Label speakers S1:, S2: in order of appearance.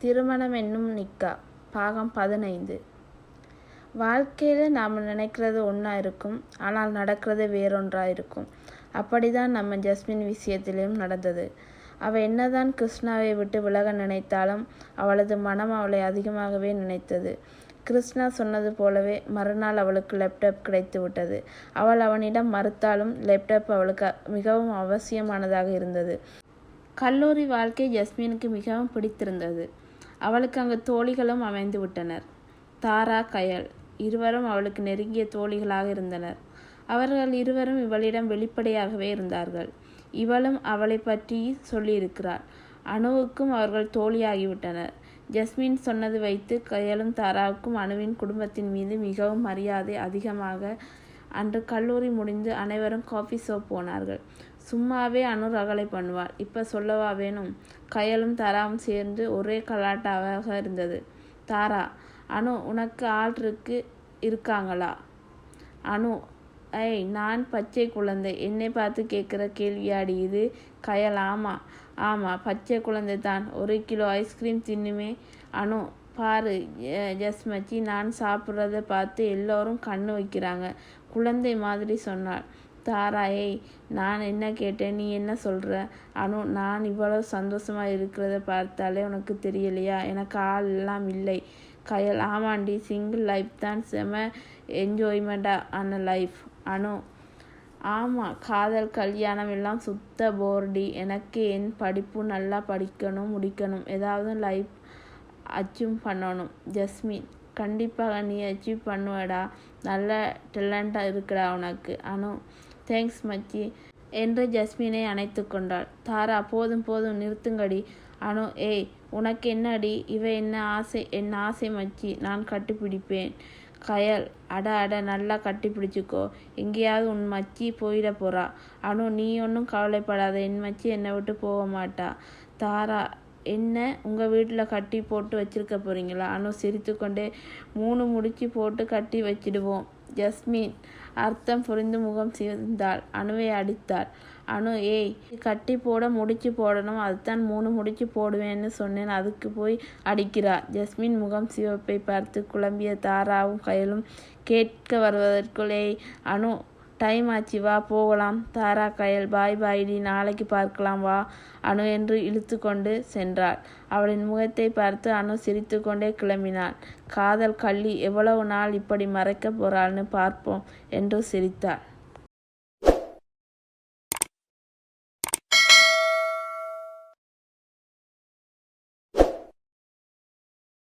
S1: திருமணம் என்னும் நிக்கா பாகம் பதினைந்து. வாழ்க்கையில் நாம் நினைக்கிறது ஒன்றா இருக்கும். ஆனால் நடக்கிறது வேறொன்றா இருக்கும். அப்படிதான் நம்ம ஜஸ்மின் விஷயத்திலும் நடந்தது. அவள் என்னதான் கிருஷ்ணாவை விட்டு விலக நினைத்தாலும் அவளது மனம் அவளை அதிகமாகவே நினைத்தது. கிருஷ்ணா சொன்னது போலவே மறுநாள் அவளுக்கு லேப்டாப் கிடைத்து விட்டது. அவள் அவனிடம் மறுத்தாலும் லேப்டாப் அவளுக்கு மிகவும் அவசியமானதாக இருந்தது. கல்லூரி வாழ்க்கை ஜஸ்மினுக்கு மிகவும் பிடித்திருந்தது. அவளுக்கு அங்கு தோழிகளும் அமைந்து விட்டனர். தாரா கயல் இருவரும் அவளுக்கு நெருங்கிய தோழிகளாக இருந்தனர். அவர்கள் இருவரும் இவளிடம் வெளிப்படையாகவே இருந்தார்கள். இவளும் அவளை பற்றி சொல்லியிருக்கிறாள். அணுவுக்கும் அவர்கள் தோழியாகிவிட்டனர். ஜஸ்மின் சொன்னது வைத்து கயலும் தாராவுக்கும் அணுவின் குடும்பத்தின் மீது மிகவும் மரியாதை அதிகமாக அன்று கல்லூரி முடிந்து அனைவரும் காஃபி ஷாப் போனார்கள். சும்மாவே அனு ரகளை பண்ணுவாள் இப்போ சொல்லவா வேணும்? கயலும் தாராவும் சேர்ந்து ஒரே கலாட்டாவாக இருந்தது. தாரா அனு உனக்கு ஆள் இருக்கு இருக்காங்களா? அனு ஐய் நான் பச்சை குழந்தை. என்னை பார்த்து கேட்குற கேள்வியாடி இது? கயல் ஆமாம் ஆமாம் பச்சை குழந்தை தான் ஒரு கிலோ ஐஸ்கிரீம் தின்னுமே அனு. பாரு ஜஸ் மச்சி நான் சாப்பிட்றத பார்த்து எல்லோரும் கண்ணு வைக்கிறாங்க. குழந்தை மாதிரி சொன்னாள். தாராயே நான் என்ன கேட்டேன் நீ என்ன சொல்கிற அனு நான் இவ்வளோ சந்தோஷமாக இருக்கிறத பார்த்தாலே உனக்கு தெரியலையா? எனக்கு ஆள் எல்லாம் இல்லை. கயல் ஆமாண்டி சிங்கிள் லைஃப் தான் செம என்ஜாய்மெண்ட்டாக ஆன லைஃப் அனு ஆமாம் காதல் கல்யாணம் எல்லாம் சுத்த போர்டி எனக்கு என் படிப்பு நல்லா படிக்கணும் முடிக்கணும். ஏதாவது லைஃப் அச்சீவ் பண்ணணும். ஜஸ்மின் கண்டிப்பாக நீ அச்சீவ் பண்ணுவடா. நல்ல டேலண்டாக இருக்குடா உனக்கு. அனு தேங்க்ஸ் மச்சி என்று ஜஸ்மினை அணைத்து கொண்டாள். தாரா போதும் போதும் நிறுத்துங்கடி. அனு ஏய் உனக்கு என்னடி? இவ என்ன ஆசை? என் ஆசை மச்சி? நான் கட்டிப்பிடிப்பேன். கயல் அட அட நல்லா கட்டி பிடிச்சிக்கோ எங்கேயாவது உன் மச்சி போயிட போறா. அனு நீ ஒன்றும் கவலைப்படாத. என் மச்சி என்னை விட்டு போக மாட்டா. தாரா என்ன உங்கள் வீட்டில் கட்டி போட்டு வச்சிருக்க போகிறீங்களா அனு சிரித்துக்கொண்டே மூணு முடிச்சு போட்டு கட்டி வச்சிடுவோம். ஜஸ்மின் அர்த்தம் புரிந்து முகம் சிவந்தாள். அணுவை அடித்தாள். அணு ஏய் கட்டி போட முடிச்சு போடணும். அதுதான் மூணு முடிச்சு போடுவேன்னு சொன்னேன். அதுக்கு போய் அடிக்கிறார். ஜஸ்மின் முகம் சிவப்பை பார்த்து குழம்பிய தாராவும் கயலும் கேட்க வருவதற்குள் ஏய் அணு டைம் ஆச்சு வா போகலாம். தாரா கயல் பாய் பாய்டி நாளைக்கு பார்க்கலாம் வா அணு என்று இழுத்து கொண்டு சென்றாள். அவளின் முகத்தை பார்த்து அணு சிரித்து கொண்டே கிளம்பினாள். காதல் கள்ளி எவ்வளவு நாள் இப்படி மறைக்க போறாள்னு பார்ப்போம் என்று சிரித்தாள்.